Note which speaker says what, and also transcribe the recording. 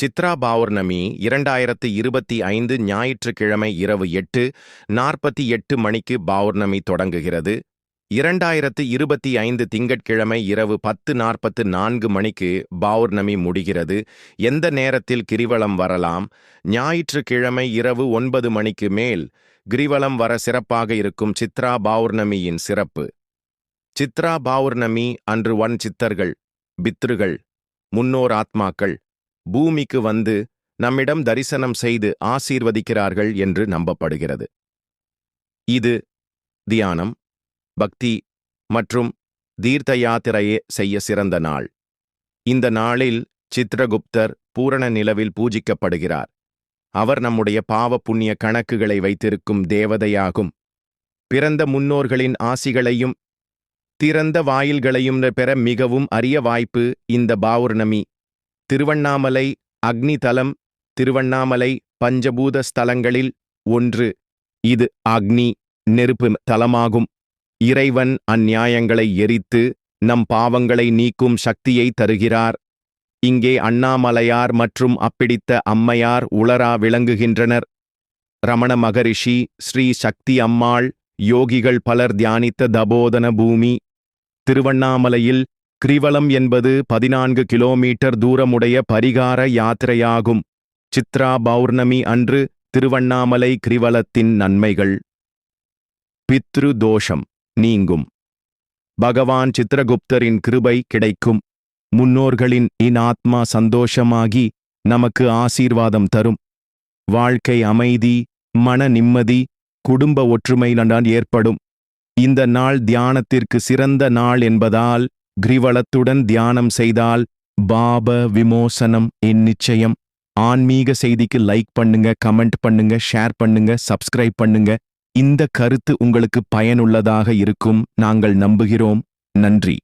Speaker 1: சித்ரா பௌர்ணமி இரண்டாயிரத்து இருபத்தி ஐந்து ஞாயிற்றுக்கிழமை இரவு எட்டு நாற்பத்தி எட்டு மணிக்கு பௌர்ணமி தொடங்குகிறது. இரண்டாயிரத்து இருபத்தி ஐந்து திங்கட்கிழமை இரவு பத்து நாற்பத்து நான்கு மணிக்கு பௌர்ணமி முடிகிறது. எந்த நேரத்தில் கிரிவலம் வரலாம்? ஞாயிற்றுக்கிழமை இரவு ஒன்பது மணிக்கு மேல் கிரிவலம் வர சிறப்பாக இருக்கும் சித்ரா பௌர்ணமியின் சிறப்பு. சித்ரா பௌர்ணமி அன்று ஒன் சித்தர்கள் பித்ருகள் முன்னோர் ஆத்மாக்கள் பூமிக்கு வந்து நம்மிடம் தரிசனம் செய்து ஆசீர்வதிக்கிறார்கள் என்று நம்பப்படுகிறது. இது தியானம் பக்தி மற்றும் தீர்த்த யாத்திரையே செய்ய சிறந்த நாள். இந்த நாளில் சித்ரகுப்தர் பூரண நிலவில் பூஜிக்கப்படுகிறார். அவர் நம்முடைய பாவ புண்ணிய கணக்குகளை வைத்திருக்கும் தேவதையாகும். பிறந்த முன்னோர்களின் ஆசிகளையும் திறந்த வாயில்களையும் பெற மிகவும் அரிய வாய்ப்பு இந்த பௌர்ணமி திருவண்ணாமலை அக்னி தலம் திருவண்ணாமலை பஞ்சபூத ஸ்தலங்களில் ஒன்று. இது அக்னி நெருப்பு தலமாகும் இறைவன் அந்நியாயங்களை எரித்து நம் பாவங்களை நீக்கும் சக்தியை தருகிறார். இங்கே அண்ணாமலையார் மற்றும் அப்பிடித்த அம்மையார் உளரா விளங்குகின்றனர். ரமண மகரிஷி ஸ்ரீ சக்தி அம்மாள் யோகிகள் பலர் தியானித்த தபோதன பூமி. திருவண்ணாமலையில் கிரிவலம் என்பது பதினான்கு கிலோமீட்டர் தூரமுடைய பரிகார யாத்திரையாகும். சித்ரா பௌர்ணமி அன்று திருவண்ணாமலை கிரிவலத்தின் நன்மைகள். பித்ரு தோஷம் நீங்கும். பகவான் சித்திரகுப்தரின் கிருபை கிடைக்கும். முன்னோர்களின் இனாத்மா சந்தோஷமாகி நமக்கு ஆசீர்வாதம் தரும். வாழ்க்கை அமைதி மன நிம்மதி குடும்ப ஒற்றுமை நான் ஏற்படும். இந்த நாள் தியானத்திற்கு சிறந்த நாள் என்பதால் கிரிவலத்துடன் தியானம் செய்தால் பாப விமோசனம் என் நிச்சயம். ஆன்மீக செய்திக்கு லைக் பண்ணுங்க கமெண்ட் பண்ணுங்க ஷேர் பண்ணுங்க சப்ஸ்கிரைப் பண்ணுங்க. இந்த கருத்து உங்களுக்கு பயனுள்ளதாக இருக்கும். நாங்கள் நம்புகிறோம். நன்றி.